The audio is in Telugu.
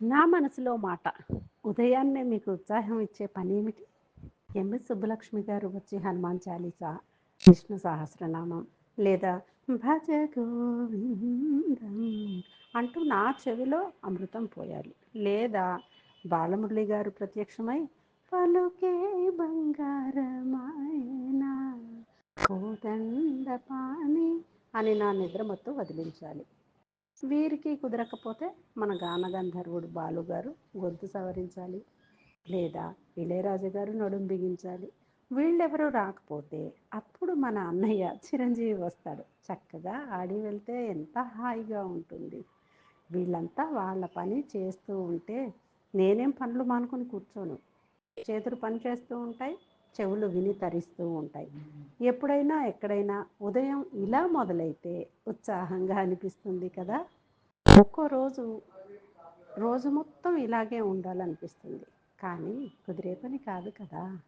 నా మనసులో మాట ఉదయాన్నే మీకు ఉత్సాహం ఇచ్చే పని ఏమిటి ఎంఎస్ సుబ్బలక్ష్మి గారు వచ్చి హనుమాన్ చాలీసా విష్ణు సహస్రనామం లేదా భజ గోవిందం అంటూ నా చెవిలో అమృతం పోయాలి. లేదా బాలమురళి గారు ప్రత్యక్షమై పలుకే బంగారమాయనా కోదండ పాని అని నా నిద్ర మొత్తం వదిలించాలి. వీరికి కుదరకపోతే మన గానగంధర్వుడు బాలు గారు గొంతు సవరించాలి. లేదా ఇళయరాజు గారు నడుం బిగించాలి. వీళ్ళెవరూ రాకపోతే అప్పుడు మన అన్నయ్య చిరంజీవి వస్తాడు. చక్కగా ఆడి వెళ్తే ఎంత హాయిగా ఉంటుంది. వీళ్ళంతా వాళ్ళ పని చేస్తూ ఉంటే నేనేం పనులు మానుకొని కూర్చోను? చేతులు పని చేస్తూ ఉంటాయి. చెవులు విని తరిస్తూ ఉంటాయి. ఎప్పుడైనా ఎక్కడైనా ఉదయం ఇలా మొదలైతే ఉత్సాహంగా అనిపిస్తుంది కదా? ఒక్కో రోజు రోజు మొత్తం ఇలాగే ఉండాలనిపిస్తుంది. కానీ కుదిరే పని కాదు కదా?